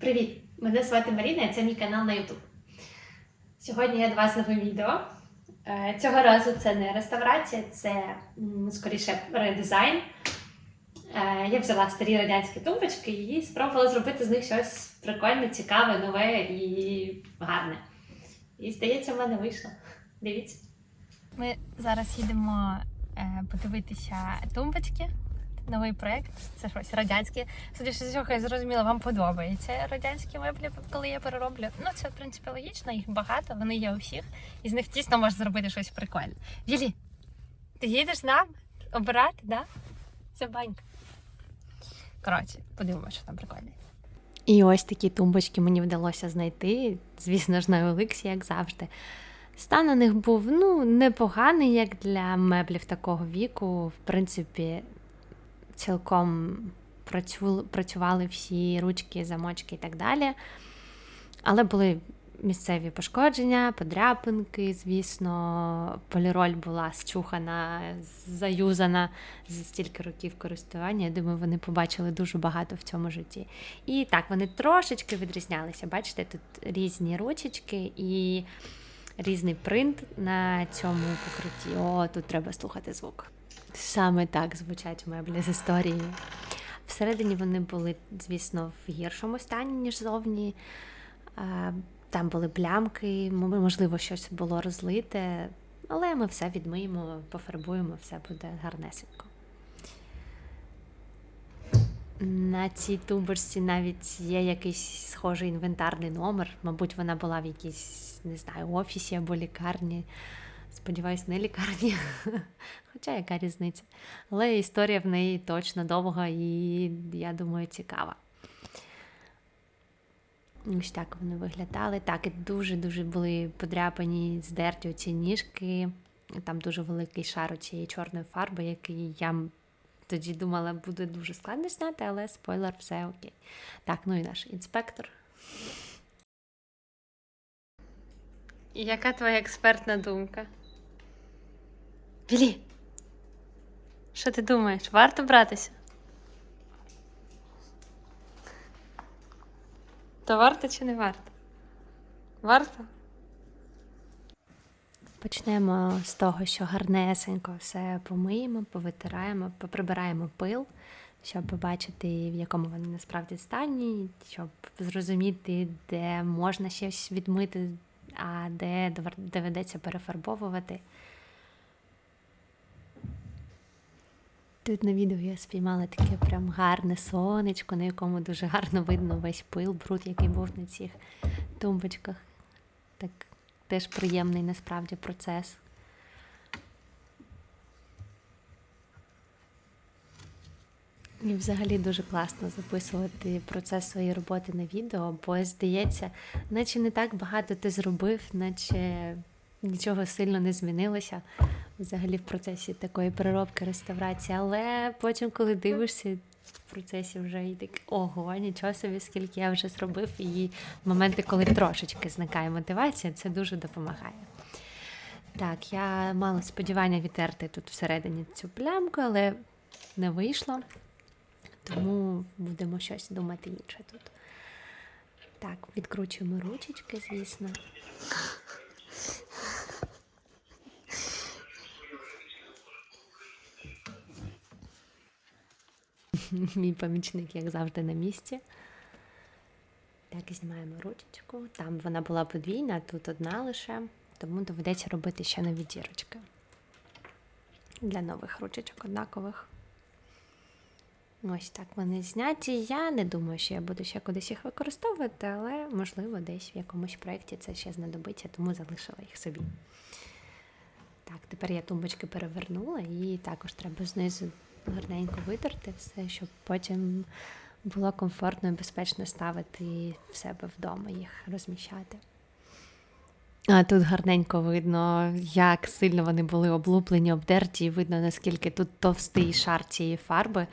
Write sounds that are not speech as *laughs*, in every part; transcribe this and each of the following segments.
Привіт! Мене звати Маріна і це мій канал на YouTube. Сьогодні я до вас нове відео. Цього разу це не реставрація, це скоріше редизайн. Е, Я взяла старі радянські тумбочки і спробувала зробити з них щось прикольне, цікаве, нове і гарне. І здається, в мене вийшло. Дивіться. Ми зараз їдемо е, подивитися тумбочки. Новий проєкт, це щось радянське. Судячи з цього, я зрозуміла, вам подобаються радянські меблі, коли я перероблю. Ну, це в принципі логічно, їх багато, вони є у всіх, і з них дійсно можна зробити щось прикольне. Вілі, ти їдеш з нами обирати, да? Це банька. Коротше, подивимося, що там прикольне. І ось такі тумбочки мені вдалося знайти, звісно ж, на Оликсі, як завжди. Стан у них був ну, непоганий, як для меблів такого віку. В принципі, цілком працю- працювали всі ручки, замочки і так далі. Але були місцеві пошкодження, подряпинки, звісно, поліроль була счухана, заюзана за стільки років користування. Я думаю, вони побачили дуже багато в цьому житті. І так, вони трошечки відрізнялися. Бачите, тут різні ручечки і різний принт на цьому покритті. О, тут треба слухати звук. Саме так звучать меблі з історією. Всередині вони були, звісно, в гіршому стані, ніж зовні. Е, Там були плямки, можливо, щось було розлите, але ми все відмиємо, пофарбуємо, все буде гарнесенько. На цій тумбочці навіть є якийсь схожий інвентарний номер. Мабуть, вона була в якійсь, не знаю, офісі або лікарні. Сподіваюсь, не лікарні. *laughs* Хоча яка різниця. Але історія в неї точно довга і, я думаю, цікава. Ось так вони виглядали. Так, і дуже-дуже були подряпані, здерті оці ніжки. Там дуже великий шар у цієї чорної фарби, який я тоді думала, буде дуже складно зняти, але спойлер, все окей. Так, ну і наш інспектор. Яка твоя експертна думка? Вілі! Що ти думаєш? Варто братися? То варто чи не варто? Варто? Почнемо з того, що гарнесенько все помиємо, повитираємо, поприбираємо пил, щоб побачити, в якому вони насправді стані, щоб зрозуміти, де можна щось відмити, а де доведеться перефарбовувати. Тут на відео я спіймала таке прям гарне сонечко, на якому дуже гарно видно весь пил, бруд, який був на цих тумбочках. Так теж приємний насправді процес. І взагалі дуже класно записувати процес своєї роботи на відео, бо здається, наче не так багато ти зробив, наче нічого сильно не змінилося взагалі в процесі такої переробки реставрації. Але потім, коли дивишся в процесі вже і так ого, нічого собі, скільки я вже зробив, і моменти, коли трошечки зникає мотивація, це дуже допомагає. Так, я мала сподівання відтерти тут всередині цю плямку, але не вийшло. Тому будемо щось думати інше тут. Так, відкручуємо ручечки, звісно. *laughs* Мій помічник, як завжди, на місці. Так, знімаємо ручечку. Там вона була подвійна, тут одна лише, тому доведеться робити ще нові дірочки. Для нових ручечок однакових. Ось так вони зняті. Я не думаю, що я буду ще кудись їх використовувати, але можливо десь в якомусь проєкті це ще знадобиться, тому залишила їх собі. Так, тепер я тумбочки перевернула і також треба знизу гарненько витерти все, щоб потім було комфортно і безпечно ставити в себе вдома їх розміщати. А тут гарненько видно, як сильно вони були облуплені, обдерті, і видно, наскільки тут товстий шар цієї фарби.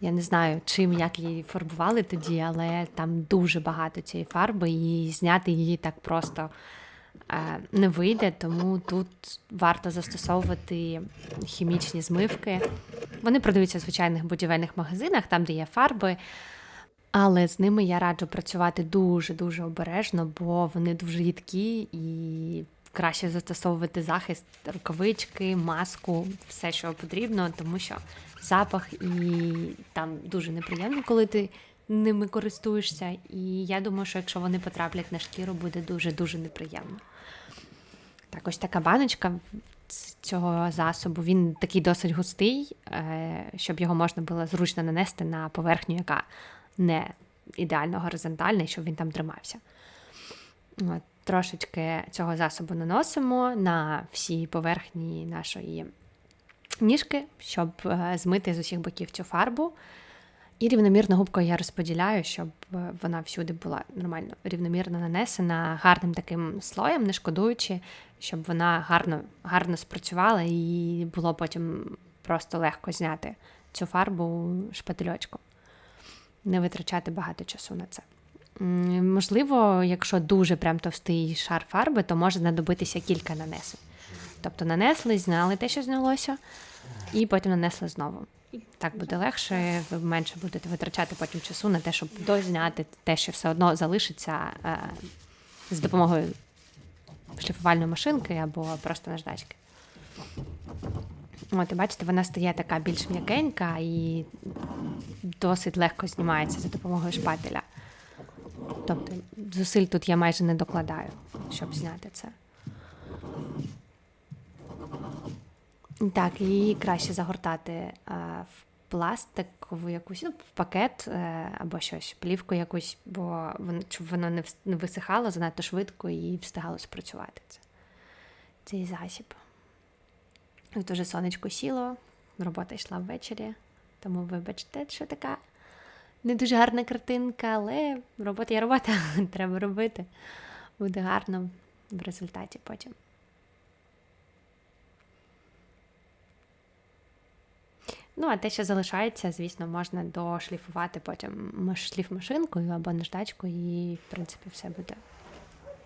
Я не знаю, чим як її фарбували тоді, але там дуже багато цієї фарби, і зняти її так просто е, не вийде, тому тут варто застосовувати хімічні змивки. Вони продаються в звичайних будівельних магазинах, там, де є фарби. Але з ними я раджу працювати дуже-дуже обережно, бо вони дуже рідкі і краще застосовувати захист, рукавички, маску, все, що потрібно, тому що запах і там дуже неприємно, коли ти ними користуєшся. І я думаю, що якщо вони потраплять на шкіру, буде дуже-дуже неприємно. Так, ось така баночка цього засобу. Він такий досить густий, е, щоб його можна було зручно нанести на поверхню, яка не ідеально горизонтальна, і щоб він там тримався. От, трошечки цього засобу наносимо на всі поверхні нашої ніжки, щоб е, змити з усіх боків цю фарбу. І рівномірно губкою я розподіляю, щоб е, вона всюди була нормально рівномірно нанесена гарним таким слоєм, не шкодуючи, щоб вона гарно, гарно спрацювала і було потім просто легко зняти цю фарбу шпательочком. Не витрачати багато часу на це. Можливо, якщо дуже прям товстий шар фарби, то може знадобитися кілька нанесень. Тобто нанесли, зняли те, що знялося, і потім нанесли знову. Так буде легше, ви менше будете витрачати потім часу на те, щоб дозняти те, що все одно залишиться е, з допомогою шліфувальної машинки або просто наждачки. От, і бачите, вона стає така більш м'якенька і досить легко знімається за допомогою шпателя. Тобто зусиль тут я майже не докладаю, щоб зняти це. Так, і краще загортати е, в пластикову якусь, ну, в пакет е, або щось, плівку якусь, бо воно, щоб воно не, висихало занадто швидко і встигало спрацювати це. Цей засіб. Тут уже сонечко сіло, робота йшла ввечері, тому вибачте, що така не дуже гарна картинка, але робота є робота, *laughs* треба робити. Буде гарно в результаті потім. Ну, а те, що залишається, звісно, можна дошліфувати потім маш- шліфмашинкою або наждачкою, і, в принципі, все буде.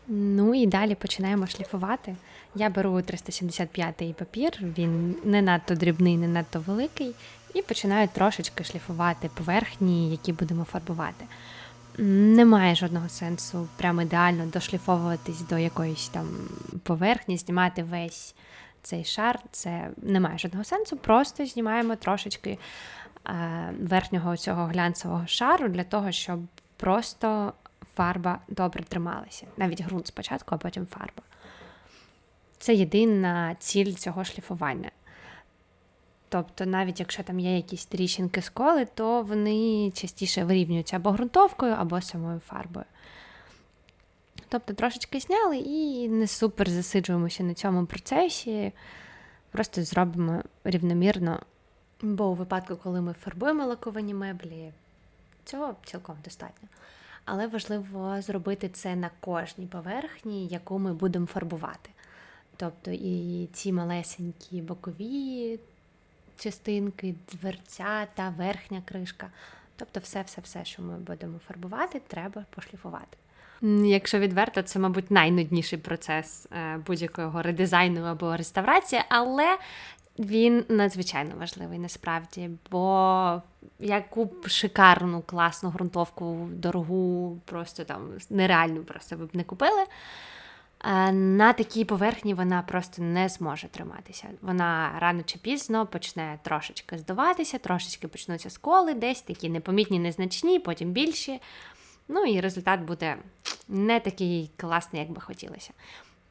Ну і далі починаємо шліфувати. Я беру 375-й папір, він не надто дрібний, не надто великий, і починаю трошечки шліфувати поверхні, які будемо фарбувати. Немає жодного сенсу прямо ідеально дошліфовуватись до якоїсь там поверхні, знімати весь цей шар. Це не має жодного сенсу. Просто знімаємо трошечки е, верхнього цього глянцевого шару для того, щоб просто фарба добре трималася. Навіть ґрунт спочатку, а потім фарба. Це єдина ціль цього шліфування. Тобто, навіть якщо там є якісь тріщинки сколи, то вони частіше вирівнюються або ґрунтовкою, або самою фарбою. Тобто трошечки зняли і не супер засиджуємося на цьому процесі, просто зробимо рівномірно. Бо у випадку, коли ми фарбуємо лаковані меблі, цього цілком достатньо. Але важливо зробити це на кожній поверхні, яку ми будемо фарбувати. Тобто і ці малесенькі бокові частинки, дверцята, верхня кришка. Тобто, все-все-все, що ми будемо фарбувати, треба пошліфувати. Якщо відверто, це, мабуть, найнудніший процес е, будь-якого редизайну або реставрації, але він надзвичайно важливий насправді, бо яку б шикарну, класну ґрунтовку, дорогу, просто там нереальну просто ви б не купили. е, На такій поверхні вона просто не зможе триматися. Вона рано чи пізно почне трошечки здуватися, трошечки почнуться сколи, десь такі непомітні, незначні, потім більші. Ну і результат буде не такий класний, як би хотілося.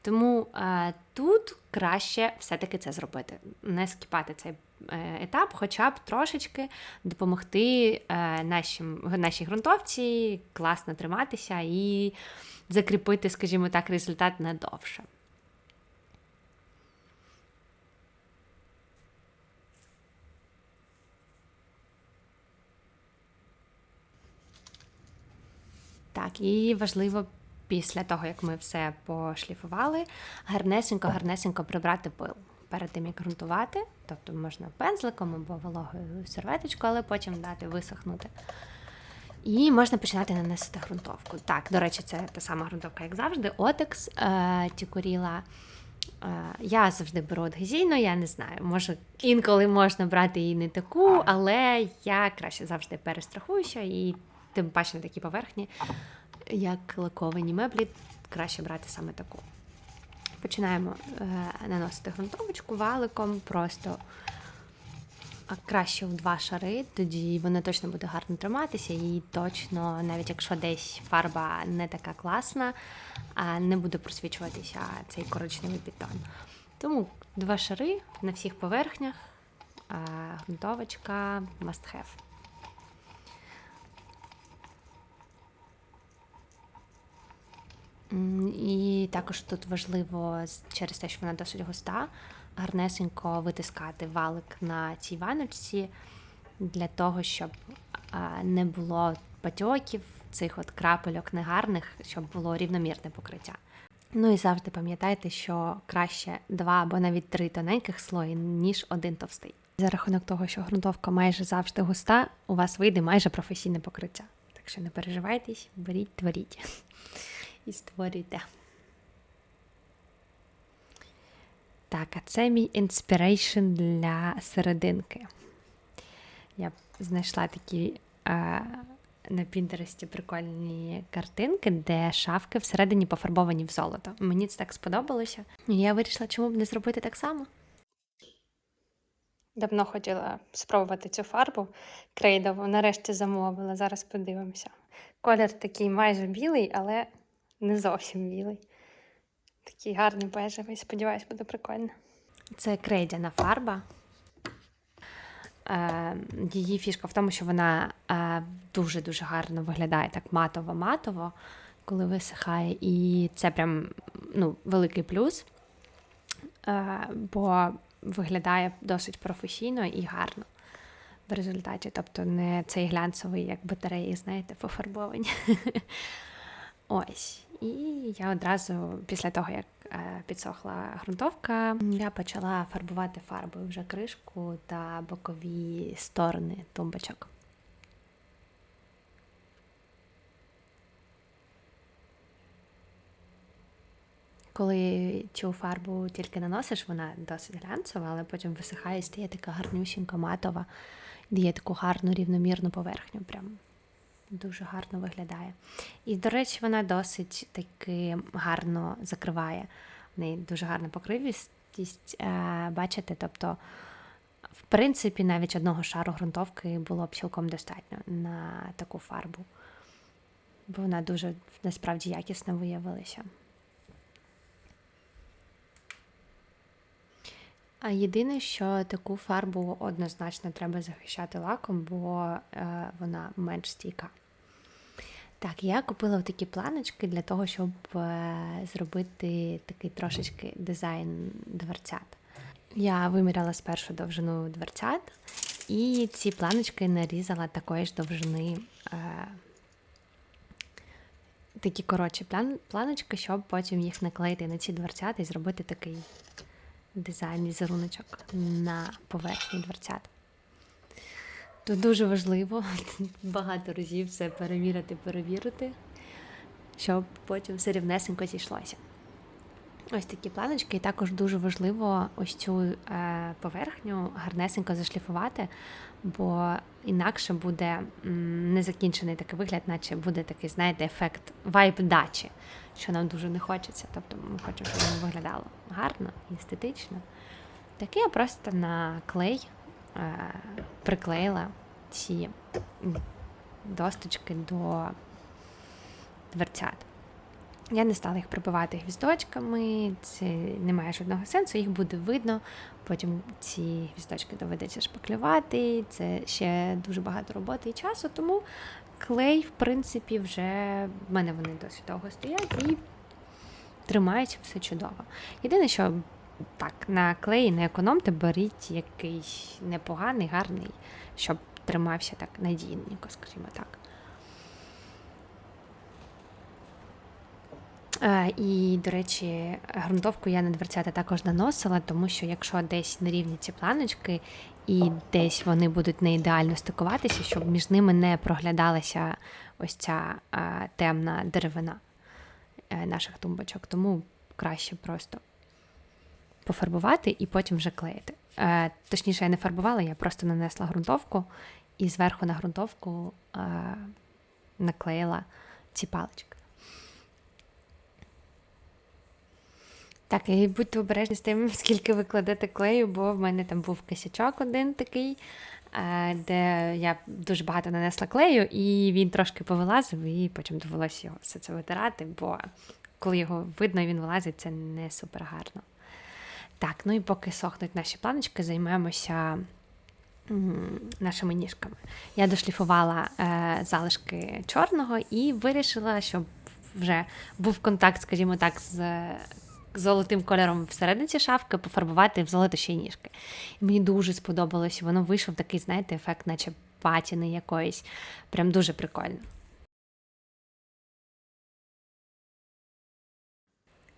Тому е, тут краще все-таки це зробити, не скіпати цей е, етап, хоча б трошечки допомогти е, нашим, нашій ґрунтовці класно триматися і закріпити, скажімо так, результат надовше. Так, і важливо після того, як ми все пошліфували, гарнесенько, гарнесенько прибрати пил перед тим, як ґрунтувати. Тобто можна пензликом або вологою серветочкою, але потім дати висохнути. І можна починати наносити ґрунтовку. Так, до речі, це та сама ґрунтовка, як завжди. Отекс е, Тікуріла. Е, я завжди беру адгезійну, я не знаю. Може, інколи можна брати і не таку, але я краще завжди перестрахуюся і тим паче на такі поверхні, як лаковані меблі, краще брати саме таку. Починаємо е, наносити ґрунтовочку валиком, просто краще в два шари, тоді вона точно буде гарно триматися, і точно, навіть якщо десь фарба не така класна, не буде просвічуватися цей коричневий бетон. Тому два шари на всіх поверхнях, а ґрунтовочка must have. І також тут важливо через те, що вона досить густа, гарнесенько витискати валик на цій ваночці для того, щоб не було патьоків, цих от крапельок негарних, щоб було рівномірне покриття. Ну і завжди пам'ятайте, що краще два або навіть три тоненьких слої, ніж один товстий. За рахунок того, що ґрунтовка майже завжди густа, у вас вийде майже професійне покриття. Так що не переживайтесь, беріть, творіть і створюйте. Так, а це мій інспірейшн для серединки. Я знайшла такі е, на Пінтересті прикольні картинки, де шафки всередині пофарбовані в золото. Мені це так сподобалося. І я вирішила, чому б не зробити так само. Давно хотіла спробувати цю фарбу крейдову, нарешті замовила. Зараз подивимося. Колір такий майже білий, але не зовсім білий. Такий гарний бежевий, сподіваюсь, буде прикольно. Це крейдяна фарба. Е, її фішка в тому, що вона е, дуже-дуже гарно виглядає так матово-матово, коли висихає. І це прям ну, великий плюс, е, бо виглядає досить професійно і гарно в результаті. Тобто не цей глянцевий, як батареї, знаєте, пофарбовані. *laughs* Ось. І я одразу, після того, як е, підсохла ґрунтовка, я почала фарбувати фарбою вже кришку та бокові сторони тумбочок. Коли цю фарбу тільки наносиш, вона досить глянцева, але потім висихає і стає така гарнющенька матова, дає таку гарну рівномірну поверхню. Прям дуже гарно виглядає. І, до речі, вона досить таки гарно закриває. В неї дуже гарна покривістість, е, бачите, тобто, в принципі, навіть одного шару ґрунтовки було б цілком достатньо на таку фарбу, бо вона дуже насправді якісно виявилася. А єдине, що таку фарбу однозначно треба захищати лаком, бо е, вона менш стійка. Так, я купила такі планочки для того, щоб е, зробити такий трошечки дизайн дверцят. Я виміряла спершу довжину дверцят, і ці планочки нарізала такої ж довжини. Е, такі коротші план, планочки, щоб потім їх наклеїти на ці дверцята і зробити такий дизайн візеруночок на поверхні дверцят. Тут дуже важливо *laughs* багато разів все перевірити, перевірити, щоб потім все рівнесенько зійшлося. Ось такі планочки, і також дуже важливо ось цю е, поверхню гарнесенько зашліфувати, бо інакше буде незакінчений такий вигляд, наче буде такий, знаєте, ефект вайб дачі, що нам дуже не хочеться. Тобто ми хочемо, щоб воно виглядало гарно, естетично. Так я просто на клей е, приклеїла ці досточки до дверцят. Я не стала їх прибивати гвіздочками, це не має жодного сенсу, їх буде видно. Потім ці гвіздочки доведеться шпаклювати. Це ще дуже багато роботи і часу, тому клей, в принципі, вже в мене вони досить довго стоять і тримаються все чудово. Єдине, що так, на клеї не економте, беріть якийсь непоганий, гарний, щоб тримався так надійненько, скажімо так. І, до речі, ґрунтовку я на дверцята також наносила, тому що якщо десь нерівні ці планочки і десь вони будуть не ідеально стикуватися, щоб між ними не проглядалася ось ця е, темна деревина е, наших тумбочок, тому краще просто пофарбувати і потім вже клеїти. Е, Точніше, я не фарбувала, я просто нанесла ґрунтовку і зверху на ґрунтовку е, наклеїла ці палички. Так, і будьте обережні з тим, *laughs* скільки ви кладете клею, бо в мене там був косячок один такий, е, де я дуже багато нанесла клею, і він трошки повилазив, і потім довелося його все це витирати, бо коли його видно він вилазить, це не супер гарно. Так, ну і поки сохнуть наші планочки, займемося нашими ніжками. Я дошліфувала е, залишки чорного і вирішила, щоб вже був контакт, скажімо так, з золотим кольором всередині шафки, пофарбувати в ще й ніжки. І мені дуже сподобалось, воно вийшов такий, знаєте, ефект, наче патіни якоїсь. Прям дуже прикольно.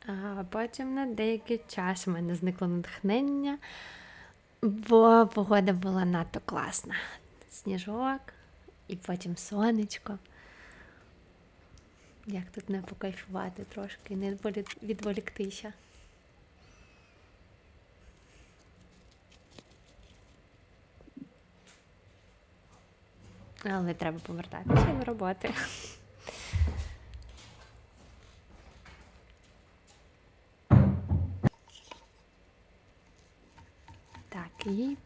А потім на деякий час у мене зникло натхнення, бо погода була надто класна. Сніжок і потім сонечко. Як тут не покайфувати трошки, не відволіктися. Але треба повертатися до роботи. Так, і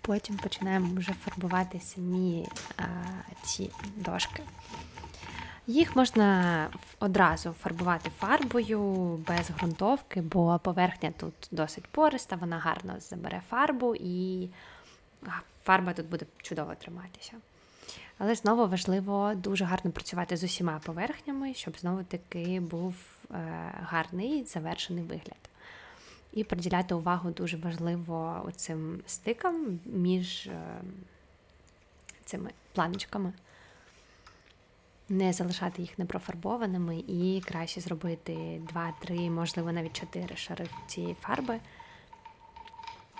потім починаємо вже фарбувати самі а, ці дошки. Їх можна одразу фарбувати фарбою без ґрунтовки, бо поверхня тут досить пориста, вона гарно забере фарбу і фарба тут буде чудово триматися. Але знову важливо дуже гарно працювати з усіма поверхнями, щоб знову таки був е, гарний завершений вигляд. І приділяти увагу дуже важливо цим стикам між е, цими планочками не залишати їх непрофарбованими і краще зробити 2-3, можливо, навіть 4 шари цієї фарби,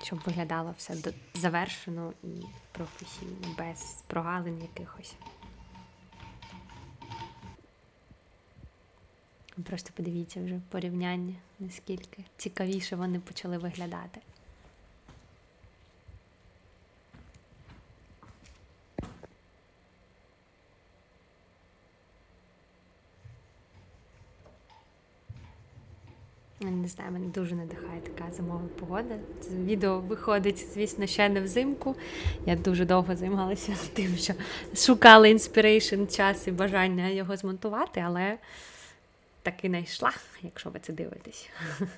щоб виглядало все завершено і професійно, без прогалин якихось. Просто подивіться вже порівняння, наскільки цікавіше вони почали виглядати. Не знаю, мене дуже надихає така зимова погода. Це відео виходить, звісно, ще не взимку. Я дуже довго займалася *laughs* тим, що шукала інспірейшн, час і бажання його змонтувати, але таки знайшла, якщо ви це дивитесь. *laughs*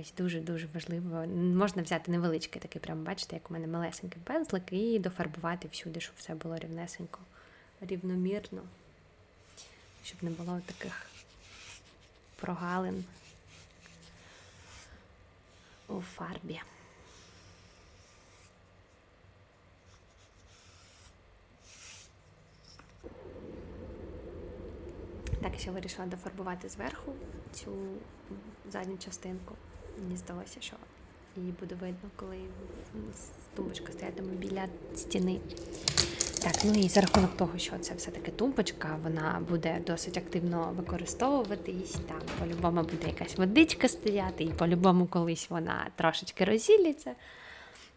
Ось дуже-дуже важливо. Можна взяти невеличкий такий, прям бачите, як у мене малесенький пензлик, і дофарбувати всюди, щоб все було рівнесенько, рівномірно, щоб не було таких прогалин у фарбі. Так, ще вирішила дофарбувати зверху цю задню частинку. Мені здалося, що її буде видно, коли тумбочка стоятиме біля стіни. Так, ну і за рахунок того, що це все-таки тумбочка, вона буде досить активно використовуватись. Там по-любому буде якась водичка стояти, і по-любому колись вона трошечки розділиться.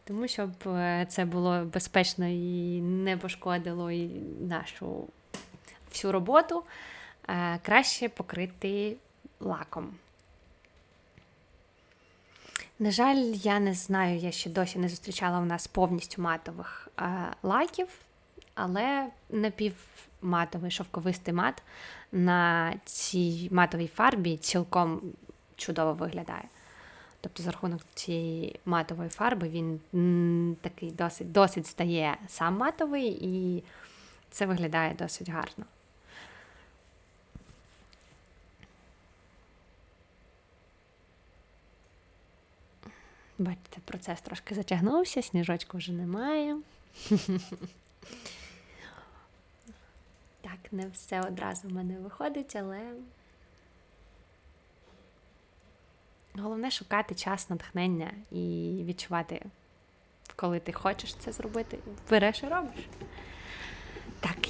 Тому щоб е, це було безпечно і не пошкодило і нашу всю роботу, е, краще покрити лаком. На жаль, я не знаю, я ще досі не зустрічала у нас повністю матових е, лаків, але напівматовий шовковистий мат на цій матовій фарбі цілком чудово виглядає. Тобто, за рахунок цієї матової фарби він м, такий досить, досить стає сам матовий, і це виглядає досить гарно. Бачите, процес трошки затягнувся, сніжочку вже немає. Так, не все одразу в мене виходить, але головне шукати час натхнення і відчувати, коли ти хочеш це зробити, береш і робиш.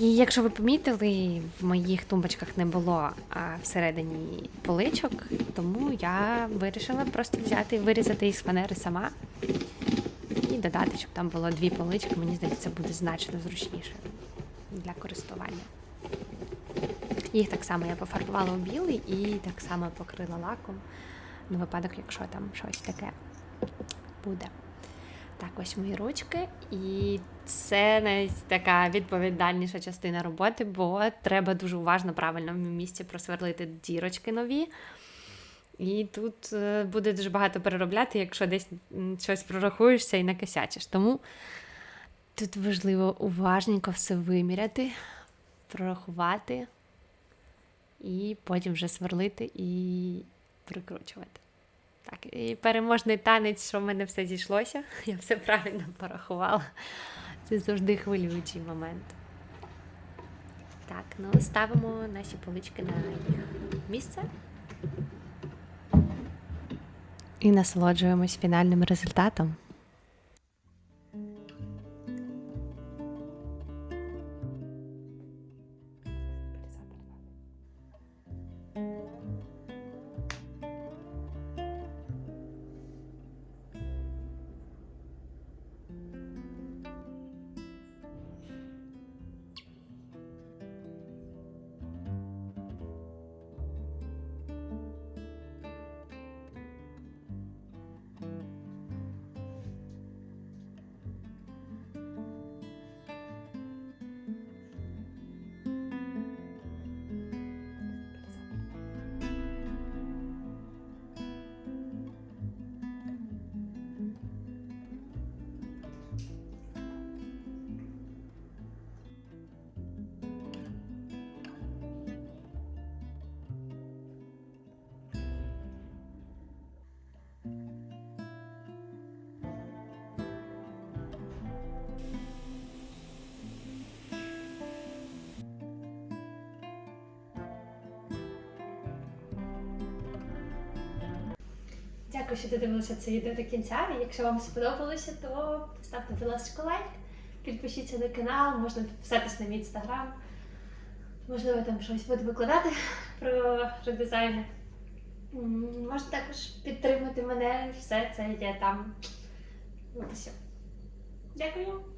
І якщо ви помітили, в моїх тумбочках не було а, всередині поличок, тому я вирішила просто взяти вирізати їх з фанери сама і додати, щоб там було дві полички. Мені здається, це буде значно зручніше. для користування. Їх так само я пофарбувала у білий і так само покрила лаком на випадок, якщо там щось таке буде. Так, ось мої ручки, і це навіть така відповідальніша частина роботи, бо треба дуже уважно правильно в місці просверлити дірочки нові. І тут е, буде дуже багато переробляти, якщо десь щось прорахуєшся і накосячиш. Тому тут важливо уважненько все виміряти, прорахувати, і потім вже сверлити і прикручувати. Так, і переможний танець, що в мене все зійшлося. *laughs* Я все правильно порахувала. Це завжди хвилюючий момент. Так, ну ставимо наші полички на їх місце. І насолоджуємось фінальним результатом. Дякую, що додивилися це відео до кінця. Якщо вам сподобалося, то ставте, будь ласка, лайк, підпишіться на канал, можна підписатись на мій інстаграм. Можливо, там щось буду викладати *laughs* про редизайни. Можна також підтримати мене, все це є там. Ось. Дякую.